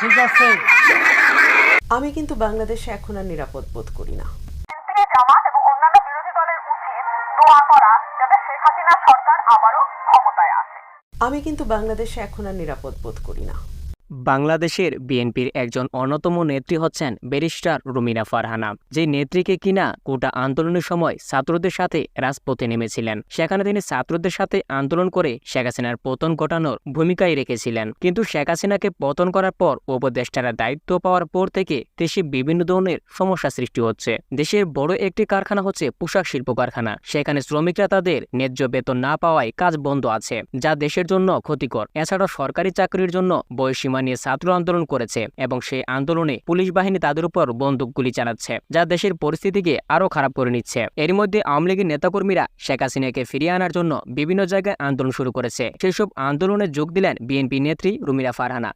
ঠিক আছে আমি কিন্তু বাংলাদেশে এখন আর নিরাপদ বোধ করি না। জামাত এবং অন্যান্য বিরোধী দলের উচিত দোয়া করা যাতে শেখ হাসিনা সরকার আবারও ক্ষমতায় আসে। আমি কিন্তু বাংলাদেশে এখন আর নিরাপদ বোধ করি না। বাংলাদেশের বিএনপির একজন অন্যতম নেত্রী হচ্ছেন ব্যারিস্টার রুমিনা ফারহানা, যে নেত্রীকে কিনা কোটা আন্দোলনের সময় ছাত্রদের সাথে রাজপথে নেমেছিলেন। সেখানে তিনি ছাত্রদের সাথে আন্দোলন করে শেখ হাসিনার পতন ঘটানোর ভূমিকায় রেখেছিলেন। কিন্তু শেখ হাসিনাকে পতন করার পর উপদেষ্টারা দায়িত্ব পাওয়ার পর থেকে দেশে বিভিন্ন ধরনের সমস্যা সৃষ্টি হচ্ছে। দেশের বড় একটি কারখানা হচ্ছে পোশাক শিল্প কারখানা সেখানে শ্রমিকরা তাদের ন্যায্য বেতন না পাওয়ায় কাজ বন্ধ আছে, যা দেশের জন্য ক্ষতিকর। এছাড়াও সরকারি চাকরির জন্য বয়সীমা নিয়ে ছাত্র আন্দোলন করেছে এবং সেই আন্দোলনে পুলিশ বাহিনী তাদের উপর বন্দুক গুলি চালাচ্ছে, যা দেশের পরিস্থিতিকে আরও খারাপ করে নিচ্ছে। এর মধ্যে আওয়ামী লীগের নেতাকর্মীরা শেখ হাসিনাকে ফিরিয়ে আনার জন্য বিভিন্ন জায়গায় আন্দোলন শুরু করেছে। সেসব আন্দোলনে যোগ দিলেন বিএনপি নেত্রী রুমিরা ফারহানা।